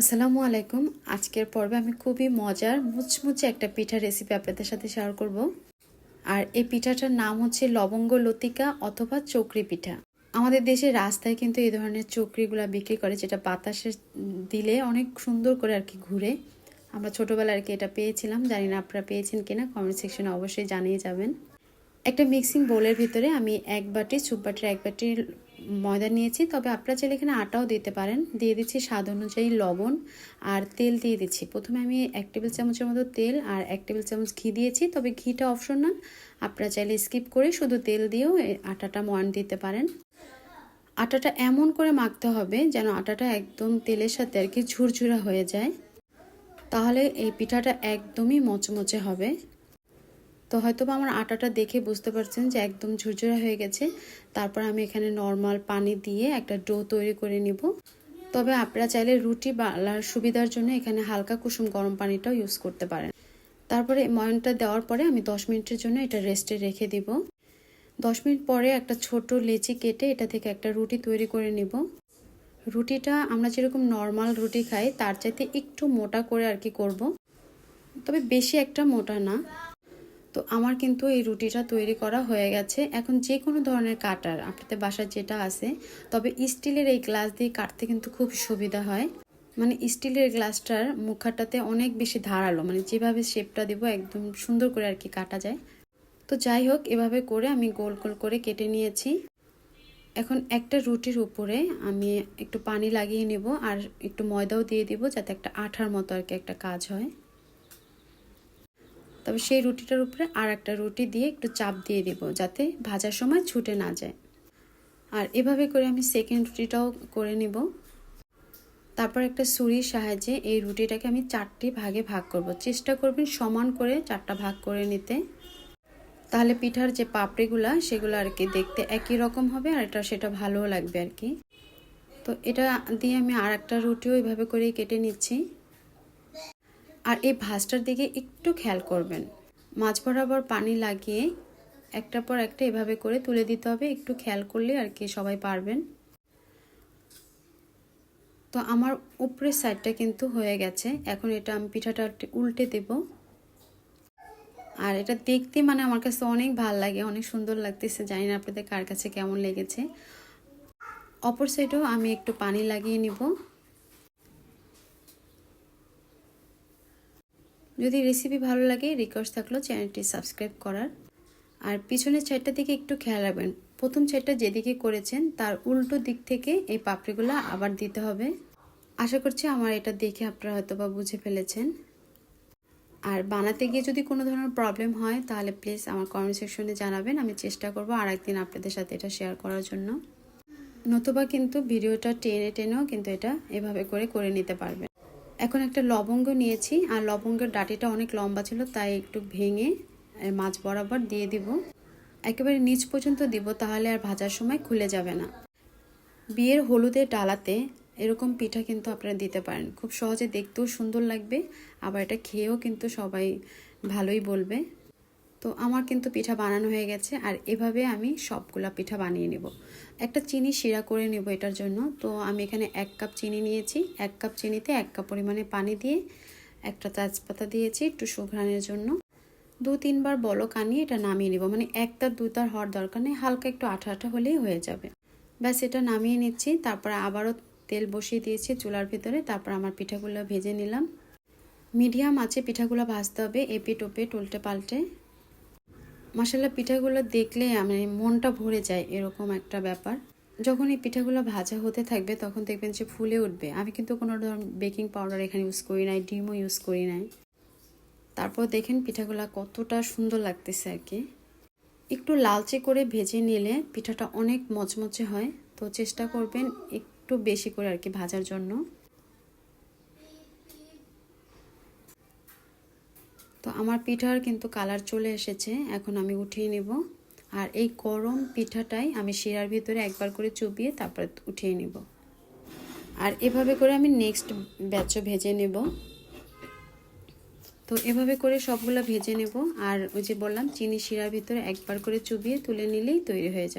আসসালামু আলাইকুম। আজকের পর্বে আমি খুবই মজার, মুচমুচে একটা পিঠা রেসিপি আপনাদের সাথে শেয়ার করব। আর এই পিঠাটার নাম হচ্ছে লবঙ্গ লতিকা অথবা চকরি পিঠা। আমাদের দেশের রাস্তায় কিন্তু এই ধরনের চকরিগুলো বিক্রি করে, যেটা বাতাসে দিলে অনেক সুন্দর করে আর কি ঘুরে। আমরা ছোটোবেলায় আর কি এটা পেয়েছিলাম। জানি না আপনারা পেয়েছেন কিনা কমেন্ট সেকশনে অবশ্যই জানিয়ে যাবেন। একটা মিক্সিং বোলের ভিতরে আমি এক বাটি সুপ বাটির এক বাটি ময়দা নিয়েছি, তবে আপনারা চাইলে এখানে আটাও দিতে পারেন। দিয়ে দিচ্ছি স্বাদ অনুযায়ী লবণ আর তেল দিয়ে দিচ্ছি। প্রথমে আমি এক টেবিল চামচের মতো তেল আর এক টেবিল চামচ ঘি দিয়েছি, তবে ঘিটা অপশনাল। আপনারা চাইলে স্কিপ করে শুধু তেল দিয়েও আটাটা ময়ান দিতে পারেন। আটাটা এমন করে মাখতে হবে যেন আটাটা একদম তেলের সাথে আর কি ঝুরঝুরা হয়ে যায়। তাহলে এই পিঠাটা একদমই মচমচে হবে। তো হয়তো বা আমার আটাটা দেখে বুঝতে পারছেন যে একদম ঝুরঝুরা হয়ে গেছে। তারপর আমি এখানে নর্মাল পানি দিয়ে একটা ডো তৈরি করে নিব। তবে আপনারা চাইলে রুটি বালার সুবিধার জন্য এখানে হালকা কুসুম গরম পানিটাও ইউজ করতে পারেন। তারপরে ময়নটা দেওয়ার পরে আমি দশ মিনিটের জন্য এটা রেস্টে রেখে দিব। দশ মিনিট পরে একটা ছোট লেচি কেটে এটা থেকে একটা রুটি তৈরি করে নিব। রুটিটা আমরা যেরকম নর্মাল রুটি খাই, তার চাইতে একটু মোটা করে আর কি করব। তবে বেশি একটা মোটা না। তো আমার কিন্তু এই রুটিটা তৈরি করা হয়ে গেছে। এখন যে কোনো ধরনের কাটার, আপনাদের বাসায় যেটা আছে, তবে স্টিলের এই গ্লাস দিয়ে কাটতে কিন্তু খুব সুবিধা হয়। মানে স্টিলের গ্লাসটার মুখাটাতে অনেক বেশি ধারালো মানে যেভাবে শেপটা দেবো একদম সুন্দর করে আর কি কাটা যায়। তো যাই হোক, এভাবে করে আমি গোল গোল করে কেটে নিয়েছি। এখন একটা রুটির উপরে আমি একটু পানি লাগিয়ে নেব আর একটু ময়দাও দিয়ে দিব যাতে একটা আঠার মতো আর কি একটা কাজ হয়। তবে সেই রুটিটার উপরে আর একটা রুটি দিয়ে একটু চাপ দিয়ে দিব যাতে ভাজার সময় ছুটে না যায়। আর এভাবে করে আমি সেকেন্ড রুটিটাও করে নিব। তারপর একটা ছুরির সাহায্যে এই রুটিটাকে আমি চারটি ভাগে ভাগ করব। চেষ্টা করবেন সমান করে চারটা ভাগ করে নিতে। তাহলে পিঠার যে পাপড়িগুলা, সেগুলো আর কি দেখতে একই রকম হবে আর এটা সেটা ভালোও লাগবে আর কি। তো এটা দিয়ে আমি আর একটা রুটিও এভাবে করেই কেটে নিচ্ছি। আর এই ভাজটার দিকে একটু খেয়াল করবেন। মাছ বরাবর পানি লাগিয়ে একটা পর একটা এভাবে করে তুলে দিতে হবে। একটু খেয়াল করলে আর কি সবাই পারবেন। তো আমার উপরের সাইডটা কিন্তু হয়ে গেছে। এখন এটা আমি পিঠাটা উল্টে দেব। আর এটা দেখতে মানে আমার কাছে অনেক ভালো লাগে, অনেক সুন্দর লাগতেছে। জানি না আপনাদের কার কাছে কেমন লেগেছে। অপর সাইডেও আমি একটু পানি লাগিয়ে নিব। যদি রেসিপি ভালো লাগে রিকোয়েস্ট থাকল চ্যানেলটি সাবস্ক্রাইব করার। আর পিছনের সাইডটা দিকে একটু খেয়াল রাখবেন, প্রথম সাইডটা যেদিকে করেছেন, তার উল্টো দিক থেকে এই পাপড়িগুলো আবার দিতে হবে। আশা করছি আমার এটা দেখে আপনারা হয়তো বা বুঝে ফেলেছেন। আর বানাতে গিয়ে যদি কোনো ধরনের প্রবলেম হয়, তাহলে প্লিজ আমার কমেন্ট সেকশনে জানাবেন। আমি চেষ্টা করব আর একদিন আপনাদের সাথে এটা শেয়ার করার জন্য। নতুবা কিন্তু ভিডিওটা টেনে টেনেও কিন্তু এটা এভাবে করে করে নিতে পারবেন। এখন একটা লবঙ্গ নিয়েছি, আর লবঙ্গের ডাটিটা অনেক লম্বা ছিল, তাই একটু ভেঙে মাছ বরাবর দিয়ে দিব। একেবারে নিচ পর্যন্ত দিব, তাহলে আর ভাজার সময় খুলে যাবে না। বিয়ের হলুদের ডালাতে এরকম পিঠা কিন্তু আপনারা দিতে পারেন। খুব সহজে দেখতেও সুন্দর লাগবে, আবার এটা খেয়েও কিন্তু সবাই ভালোই বলবে। তো আমার কিন্তু পিঠা বানানো হয়ে গেছে আর এভাবে আমি সবগুলা পিঠা বানিয়ে নেব। একটা চিনি শিরা করে নেব এটার জন্য। তো আমি এখানে এক কাপ চিনি নিয়েছি। এক কাপ চিনিতে এক কাপ পরিমাণে পানি দিয়ে একটা তেজপাতা দিয়েছি একটু সুঘ্রাণের জন্য। দু তিনবার বলক আনিয়ে এটা নামিয়ে নেব। মানে একটা দুতার হওয়ার দরকার নেই। হালকা একটু আঠা আঠা হলেই হয়ে যাবে। ব্যাস, এটা নামিয়ে নিচ্ছি। তারপর আবারও তেল বসিয়ে দিয়েছি চুলার ভিতরে। তারপর আমার পিঠাগুলো ভেজে নিলাম। মিডিয়াম আছে পিঠাগুলো ভাজতে হবে এপিট ওপিট উল্টে পাল্টে। মশলা পিঠাগুলো দেখলে আমি মনটা ভরে যায় এরকম একটা ব্যাপার। যখন এই পিঠাগুলো ভাজা হতে থাকবে, তখন দেখবেন যে ফুলে উঠবে। আমি কিন্তু কোনো ধরনের বেকিং পাউডার এখানে ইউজ করি নাই, ডিমও ইউজ করি নাই। তারপর দেখেন পিঠাগুলো কতটা সুন্দর লাগতেছে আর কি। একটু লালচে করে ভেজে নিলে পিঠাটা অনেক মচমচে হয়। তো চেষ্টা করবেন একটু বেশি করে আর কি ভাজার জন্য। তো আমার পিঠার কিন্তু কালার চলে এসেছে, এখন আমি উঠিয়ে নেব। আর এই গরম পিঠাটাই আমি শিরার ভিতরে একবার করে চুবিয়ে তারপর উঠিয়ে নেব। আর এভাবে করে আমি নেক্সট ব্যাচও ভেজে নেব। তো এভাবে করে সবগুলো ভেজে নেব, আর ওই যে বললাম, চিনি শিরার ভিতরে একবার করে চুবিয়ে তুলে নিলেই তৈরি হয়ে যাবে।